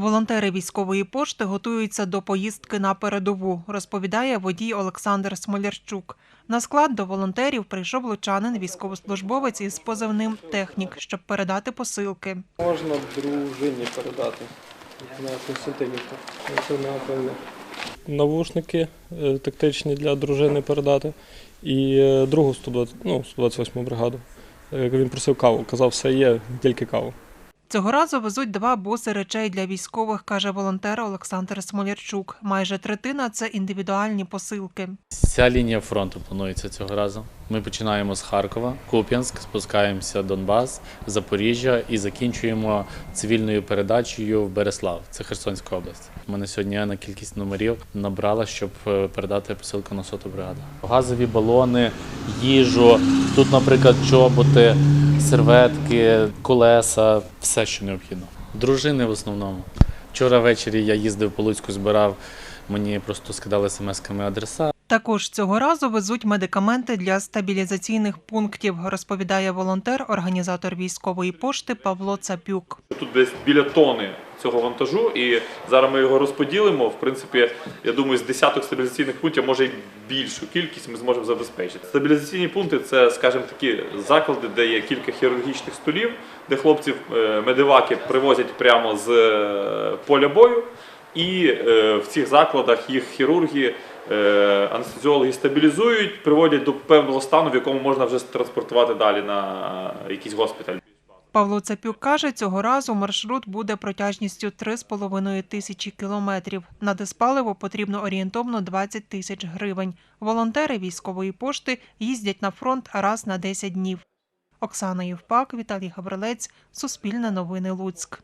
Волонтери військової пошти готуються до поїздки на передову, розповідає водій Олександр Смолярчук. На склад до волонтерів прийшов лучанин, військовослужбовець із позивним технік, щоб передати посилки. Можна дружині передати на Константинівку. Це напевне. Навушники е, тактичні для дружини передати. І е, другу 120, ну, 128 бригаду. Е, Він просив каву, казав, все є, тільки каву. Цього разу везуть два боси речей для військових, каже волонтер Олександр Смолярчук. Майже третина це індивідуальні посилки. Ця лінія фронту планується цього разу. Ми починаємо з Харкова, Куп'янськ, спускаємося Донбас, Запоріжжя і закінчуємо цивільною передачею в Береслав. Це Херсонська область. У мене сьогодні на кількість номерів набрала, щоб е, передати посилку на соту бригаду. Газові балони, їжу. Тут, наприклад, чоботи, серветки, колеса, все, що необхідно. Дружини в основному. Вчора ввечері я їздив по Луцьку, збирав. Мені просто скидали смс-ками адреса. Також цього разу везуть медикаменти для стабілізаційних пунктів, розповідає волонтер, організатор військової пошти Павло Цапюк. Тут десь біля тони цього вантажу, і зараз ми його розподілимо. В принципі, я думаю, з десяток стабілізаційних пунктів, може й більшу кількість ми зможемо забезпечити. Стабілізаційні пункти це, скажімо, такі заклади, де є кілька хірургічних столів, де хлопців е, медиваки привозять прямо з е, поля бою. І е, в цих закладах їх хірурги, анестезіологи стабілізують, приводять до певного стану, в якому можна вже транспортувати далі на якийсь госпіталь. Павло Цапюк каже, цього разу маршрут буде протяжністю 3,5 тисячі кілометрів. На диспаливо потрібно орієнтовно 20 тисяч гривень. Волонтери військової пошти їздять на фронт раз на 10 днів. Оксана Євпак, Віталій Гаврилець, Суспільне новини Луцьк.